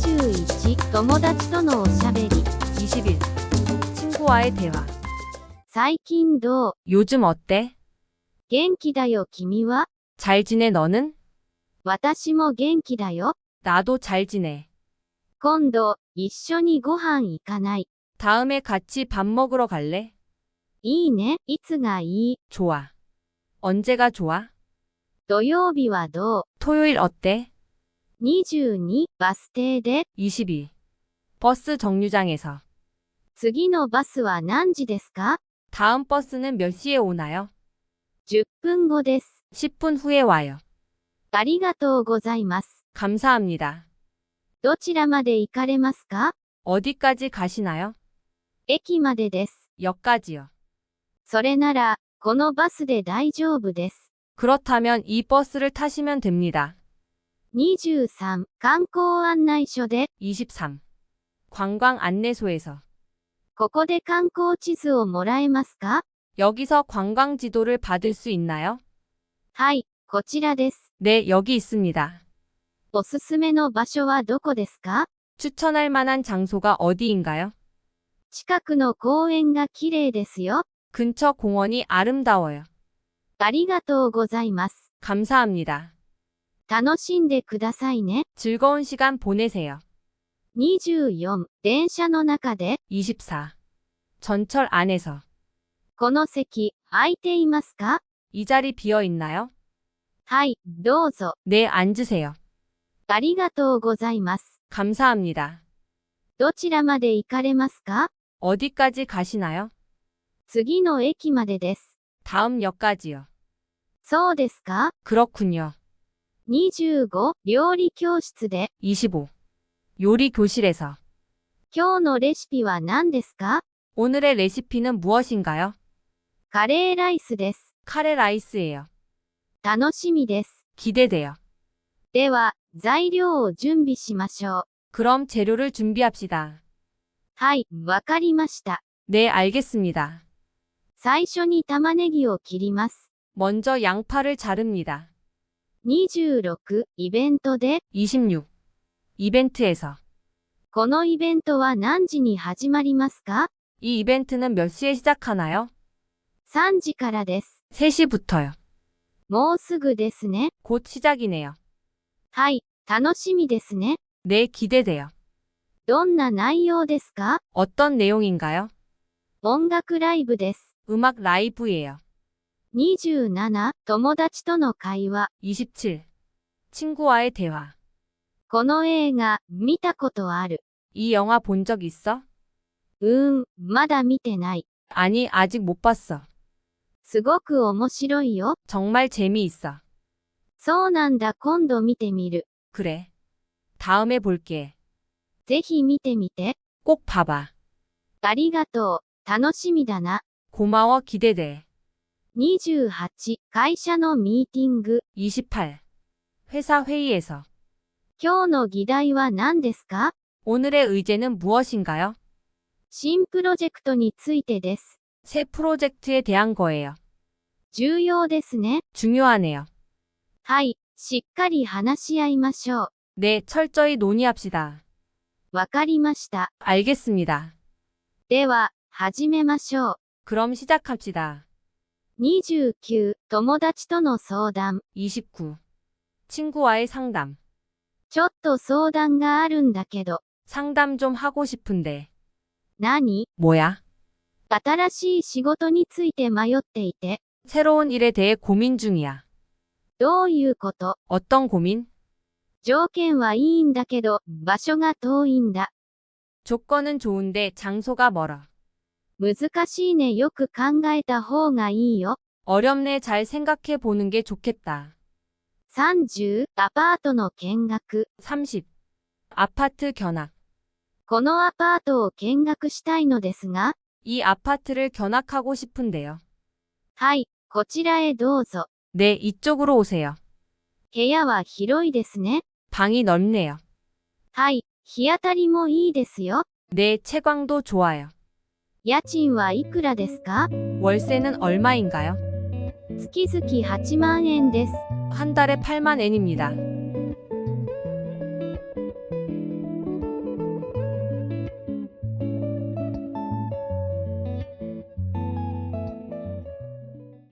21友達とのおしゃべり 20일. 친구와의 대화. 最近どう 요즘 어때? 元気だよ君は 잘 지내 너는? 私も元気だよ 나도 잘 지내. 今度一緒にご飯行かない 다음에 같이 밥 먹으러 갈래? いいねいつがいい 좋아. 언제가 좋아? 土曜日はどう 토요일 어때? 22バス停で 22. 버스 정류장에서. 次のバスは何時ですか 다음 버스는 몇 시에 오나요? 10分後です 10분 후에 와요. ありがとうございます 감사합니다. どちらまで行かれますか 어디까지 가시나요? 駅までです 역까지요. それならこのバスで大丈夫です 그렇다면 이 버스를 타시면 됩니다. 23観光案内所で 23. 관광 안내소에서. ここで観光地図をもらえますか 여기서 관광 지도를 받을 수 있나요? はいこちらです 네, 여기 있습니다. おすすめの場所はどこですか 추천할 만한 장소가 어디인가요? 近くの公園が綺麗ですよ 근처 공원이 아름다워요. ありがとうございます 감사합니다. 楽しんでくださいね 즐거운 시간 보내세요. 24電車の中で 24. 전철 안에서. この席空いていますか 이 자리 비어 있나요? はいどうぞ 네, 앉으세요. ありがとうございます 감사합니다. どちらまで行かれますか 어디까지 가시나요? 次の駅までです 다음 역까지요. そうですか 그렇군요. 25料理教室で 25. 요리 교실에서. 今日のレシピは何ですか 오늘의 레시피는 무엇인가요? カレーライスです。 카레 라이스예요. 楽しみです。 기대돼요. では、材料を準備しましょう。 그럼 재료를 준비합시다. はい、わかりました。 네, 알겠습니다. 最初に玉ねぎを切ります。 먼저 양파를 자릅니다. 26、イベントで、 26. 이벤트에서. このイベントは何時に始まりますか 이 이벤트는 몇 시에 시작하나요? 3時からです。 3시부터요. もうすぐですね。 곧 시작이네요. はい、楽しみですね。 네, 기대돼요. どんな内容ですか 어떤 내용인가요? 音楽ライブです。 음악 라이브예요. 27、友達との会話。 27. 친구와의 대화. この映画、見たことある。 이 영화 본 적 있어? うーん、まだ見てない。 아니, 아직 못 봤어. すごく面白いよ。 정말 재미있어. そうなんだ今度見てみる。 그래. 다음에 볼게. ぜひ見てみて。 꼭 봐봐. ありがとう。楽しみだな。 고마워, 기대돼. 28、会社のミーティング。 28. 회사 회의에서. 今日の議題は何ですか 오늘의 의제는 무엇인가요? 新プロジェクトについてです。 새 프로젝트에 대한 거예요. 重要ですね。 중요하네요. はい、しっかり話し合いましょう。 네, 철저히 논의합시다. わかりました。 알겠습니다. では、始めましょう。 그럼 시작합시다. 29、友達との相談。 29. 친구와의 상담. ちょっと相談があるんだけど。 상담 좀 하고 싶은데. 何 뭐야? 新しい仕事について迷っていて。 새로운 일에 대해 고민 중이야. どういうこと 어떤 고민? 条件はいいんだけど、場所が遠いんだ。 조건은 좋은데 장소가 멀어. 難しいねよく考えた方がいいよ。 어렵네 잘 생각해 보는 게 좋겠다. 30、アパートの見学。 30. 아파트 견학. このアパートを見学したいのですが、 이 아파트를 견학하고 싶은데요. はい、こちらへどうぞ。 네, 이쪽으로 오세요. 部屋は広いですね。 방이 넓네요. はい、日当たりもいいですよ。 네, 채광도 좋아요. 家賃はいくらですか 월세는 얼마인가요? 月々8万円です。 한 달에 8만 엔입니다.